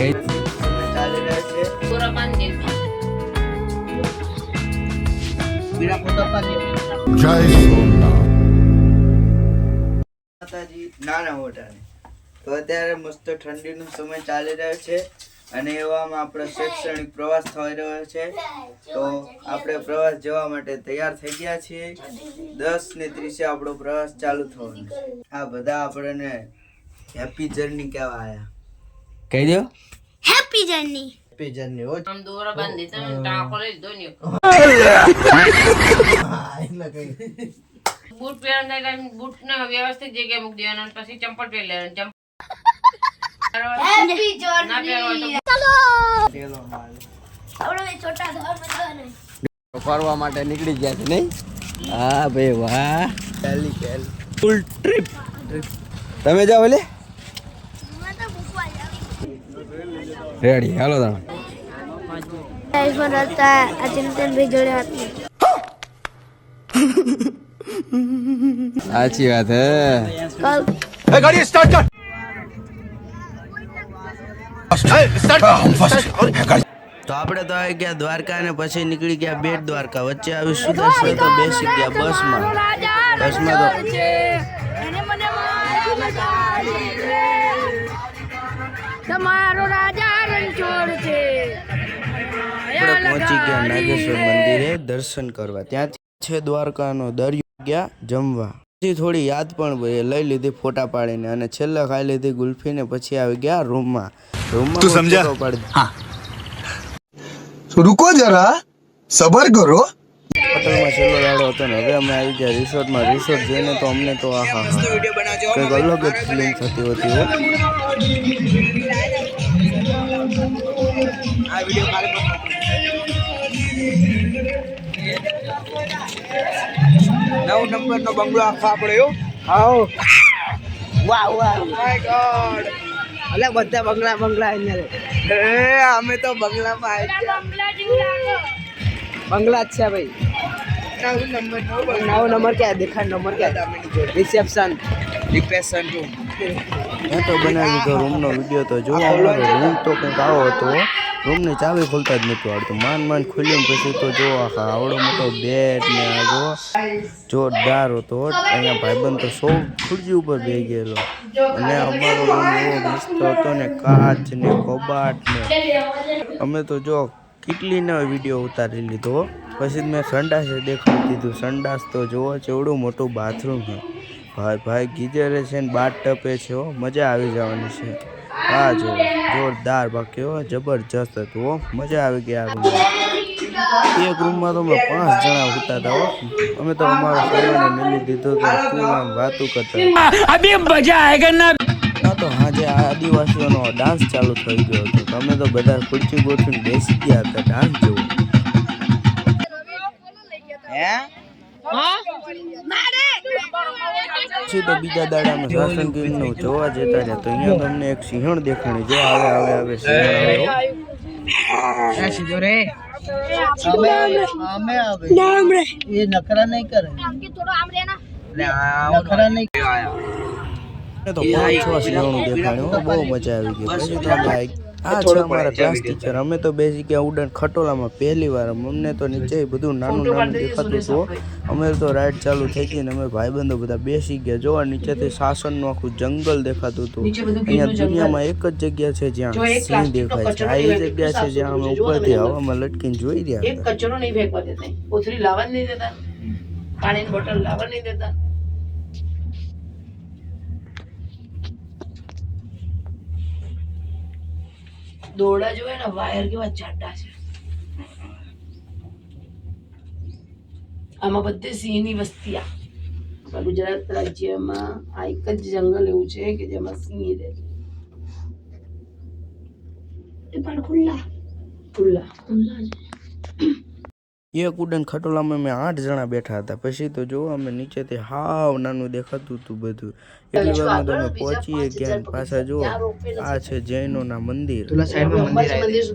છે માતાજી, નાના મોટાને તો અત્યારે મસ્ત ઠંડીનો સમય ચાલી રહ્યો છે અને એવામાં આપણો શૈક્ષણિક પ્રવાસ થઈ રહ્યો છે. તો આપણે પ્રવાસ જવા માટે તૈયાર થઈ ગયા છીએ. દસ ને ત્રીસે આપણો પ્રવાસ ચાલુ થવાનો આ બધા આપણને હેપી જર્ની કહેવા આયા કહી દો. હેપી જર્ની હેપી જર્ની ઓ આમ દોરા બાંધી તમે ટાંકો લઈ દો ને એટલે કઈ બૂટ પહેરવાના ટાઈમ બૂટ ને વ્યવસ્થિત જગ્યાએ મૂકી દેવાના અને પછી ચંપલ પહેરી લેવાના. ચંપલ હેપી જર્ની માલ. આપણે છોટા ઘરમાં ફરવા માટે નીકળી ગયા છે નહીં? હા ભાઈ વાહ. પહેલી પહેલી. ફૂલ ટ્રીપ તમે જાઓ એટલે રેડી હાલો તમે. આઈફોન હતા આ ચિંતન ભાઈ જોડે હતી સાચી વાત હે. કલ તો આપણે તો આવી ગયા દ્વારકા અને પછી નીકળી ગયા બેટ દ્વારકા. વચ્ચે આવી સુદર્શન તો બેસી ગયા બસમાં. બસમાં તો તમારો રાજા રણછોડ છે. પહોંચી ગયા નાગેશ્વર મંદિરે દર્શન કરવા. ત્યાંથી છે દ્વારકાનો દરિયો ગયા જમવા. પછી થોડી યાદ પણ લઈ લીધી ફોટા પાડીને અને છેલ્લા ખાઈ લીધી ગુલ્ફી ને પછી આવી ગયા રૂમમાં. રૂમમાં તું સમજા. રૂકો જરા સબર કરો. પટેલમાં છેલ્લો લાડો હતો ને હવે અમે આવી ગયા રિસોર્ટમાં. રિસોર્ટ જઈને તો અમને તો આ હા હા. કંઈક અલગ જ ફિલિંગ થતી હતી હો. નવ નંબરનો બંગલો આખો આપણે એવો આવો. વાહ વાહ. માય ગોડ અલે બધા બંગલા બંગલા અહીંયા એ અમે તો બંગલામાં આવી ગયા. બંગલા જ છે ભાઈ. નવ નંબર ક્યાં દેખાડ નંબર ક્યાં? રિસેપ્શન. રિસેપ્શન રૂમ મેં તો બનાવી દીધો રૂમનો વીડિયો તો જોવા અમારો રૂમ તો કંઈક આવો હતો. રૂમની ચાવી ખોલતા જ નહોતું આવડતું. માંડ માંડ ખુલ્યું ને પછી તો જો આખા આવડો મોટો બેડ ને આ જો જોરદાર હતો. અહીંયા ભાઈબંધ તો સૌ ખુરજી ઉપર બેસી ગયેલો. અને અમારો રૂમ એવો મસ્ત હતો ને કાચ ને કબાટ ને. અમે તો જો કેટલી ના વીડિયો ઉતારી લીધો પછી મેં સંડાસ દેખાડી દીધું. સંડાસ તો જુઓ ચેવડું મોટું બાથરૂમ છે. ભાઈ ભાઈ, ગીજરે છે ને બાથ ટપે છે હો. મજા આવી જવાની છે. હા જો જોરદાર બાકી હો. જબરજસ્ત હતું હો. મજા આવી ગઈ આ રૂમમાં એક રૂમમાં તો અમે પાંચ જણા ઉતા હતા હો. અમે તો અમારા ફેરવાને મિલી દીધો તો આમ વાતું કરતા. મજા આયેગા ના? તો હાજે આદિવાસીઓનો ડાન્સ ચાલુ થઈ ગયો હતો. તમે તો બધા ખુરશી ગોઠવીને બેસી ગયા હતા ડાન્સ જેવું. હે? પછી તો બીજા દાડા અમે સાસણગીરનું જોવા જતા રહ્યા. તો અહીંયા તમને એક સિંહણ દેખાણી. જો આવે આવે આવે સિંહણ આવે હો. સીધો રે અમે આવે એ નખરા નહીં કરે. નખરા નહીં મને તો પાંચ છ હો, બહુ મજા આવી ગઈ પછી તો અમે આ- આ છે અમારા ક્લાસ ટીચર અમે તો બેસી ગયા ઉડન ખટોલામાં પહેલી વાર અમને તો નીચે બધું નાનું નાનું દેખાતું હતું અમે તો રાઈડ ચાલુ થઈ ગઈ ને અમે ભાઈબંધો બધા બેસી ગયા જોવા નીચેથી શાસનનું આખું જંગલ દેખાતું હતું અહીંયા દુનિયામાં એક જ જગ્યા છે જ્યાં સિંહ દેખાય છે આ એ જગ્યા છે જ્યાં અમે ઉપરથી હવામાં લટકીને જોઈ રહ્યા હતા કચરો નહીં ફેંકવા દેતા ઓથરી લાવવા નહીં દેતા પાણીની બોટલ લાવવા નહીં દેતા દોરડા જોવે ને વાયર કેવા જાડા છે. આમાં બધે સિંહની વસ્તી આ. આપણા ગુજરાત રાજ્યમાં આ એક જ જંગલ એવું છે કે જેમાં સિંહ રહે. છે પણ ખુલ્લા? ખુલ્લા. ખુલ્લા છે. એક ઉડન ખટોલામાં અમે આઠ જણા બેઠા હતા. પછી તો જો અમે નીચેથી હાવ નાનું દેખાતું હતું બધું. એટલી વારમાં તો અમે પહોંચીએ ગયા પાછા જો આ છે જૈનોના મંદિર. અંબાજી મંદિર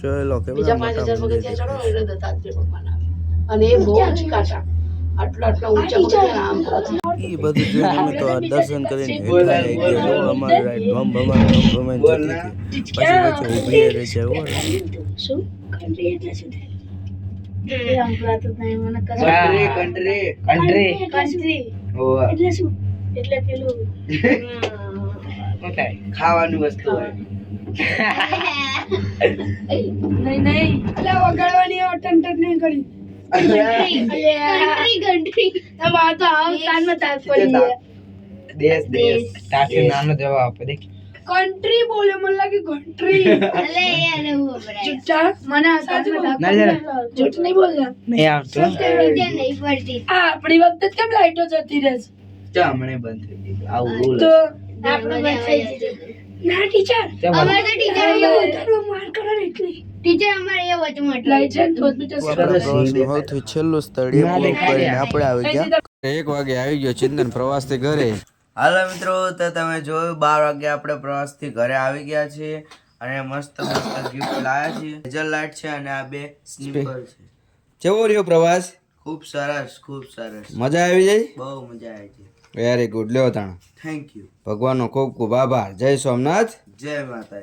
ચલો કેવડા મોટા મંદિર અને એ બહુ જ કાટા. આટલા આટલા ઊંચા પગથિયા આમ પગથિયા એ બધું જોઈને અમે તો આ દર્શન કરીને હેઠા આવી ગયા. અમારે ભમ ભમ જતી હતી. પછી વચ્ચે ઊભી રહી છે શું? કન્ટ્રી એટલે શું. કન્ટ્રી કન્ટ્રી કન્ટ્રી એટલે શું? એટલે પેલું ખાવાનું વસ્તુ હોય. નહીં નહીં. એટલે વગાડવાની ટન નહીં કરી. દેશ દેશ. નાનો જવાબ આપે દેખ. કન્ટ્રી બોલે મને લાગે કન્ટ્રી અલે યાર હું બરાબર ચૂપચાપ મને સાચું ના જરા. જૂઠ નહીં બોલતા નહીં આવતું. નીચે નહીં પડતી. આ આપણી વખતે જ કેમ લાઈટો જતી રહે છે? ચા હમણે બંધ થઈ ગઈ. આવું રૂલ તો આપણો બંધ થઈ ગઈ ના ટીચર અમારે તો ટીચર થોડો માર કરો એટલી. ટીચર અમારે એ વચમાં છે તો બીજા છેલ્લું આપણે આવી ગયા. એક વાગે આવી ગયો ચિંતન પ્રવાસથી ઘરે. હાલો મિત્રો તો તમે જોયું બાર વાગે આપણે પ્રવાસથી ઘરે આવી ગયા છીએ અને મસ્ત મસ્ત ગિફ્ટ લાવ્યા છીએ. હેઝલ લાઇટ છે અને આ બે સ્લીપર છે. કેવો રહ્યો પ્રવાસ? ખૂબ સરસ ખૂબ સરસ. મજા આવી જાય બહુ મજા આવી છે વેરી ગુડ લ્યો તાણ. થેન્ક યુ ભગવાનનો ખૂબ ખૂબ આભાર. જય સોમનાથ. જય માતા